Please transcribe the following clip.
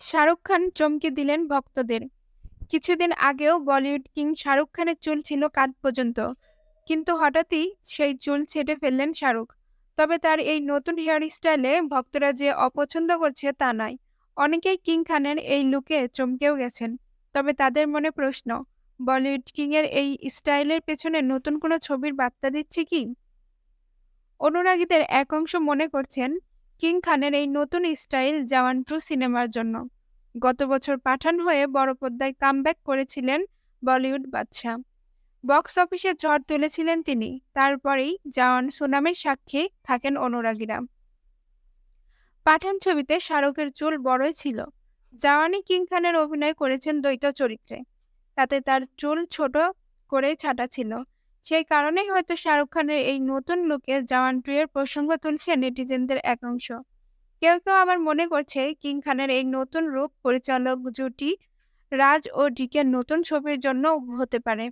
শাহরুখ খান চমকে দিলেন ভক্তদের। কিছুদিন আগেও বলিউড কিং শাহরুখ খানের চুল ছিল কাঁধ পর্যন্ত, কিন্তু হঠাৎই সেই চুল ছেটে ফেললেন শাহরুখ। তবে তার এই নতুন হেয়ার স্টাইলে ভক্তরা যে অপছন্দ করছে তা নয়। অনেকেই কিং খানের এই লুকে চমকেও গেছেন। তবে তাদের মনে প্রশ্ন, বলিউড কিং এর এই স্টাইলের পেছনে নতুন কোনো ছবির বার্তা দিচ্ছে কি? অনুরাগীদের এক অংশ মনে করছেন কিং খানের এই নতুন স্টাইল জওয়ান টু সিনেমার জন্য। গত বছর পাঠান হয়ে বড় পর্দায় কামব্যাক করেছিলেন বলিউড বাদশাহ বক্স অফিসে ঝড় তুলেছিলেন তিনি, তারপরেই জওয়ান সুনামের সাক্ষী থাকেন অনুরাগীরা। পাঠান ছবিতে শাহরুখের চুল বড়ই ছিল। জওয়ানি কিং খানের অভিনয় করেছেন দ্বৈত চরিত্রে। তাতে তার চুল ছোট করে ছাটা ছিল। সেই কারণেই হয়তো শাহরুখ খানের এই নতুন লুকে জওয়ান টু এর প্রসঙ্গ তুলছে নেটিজেনদের একাংশ কেউ কেউ আবার মনে করছে কিং খানের এই নতুন রূপ পরিচালক জুটি রাজ ও ডিকের নতুন ছবির জন্য হতে পারে।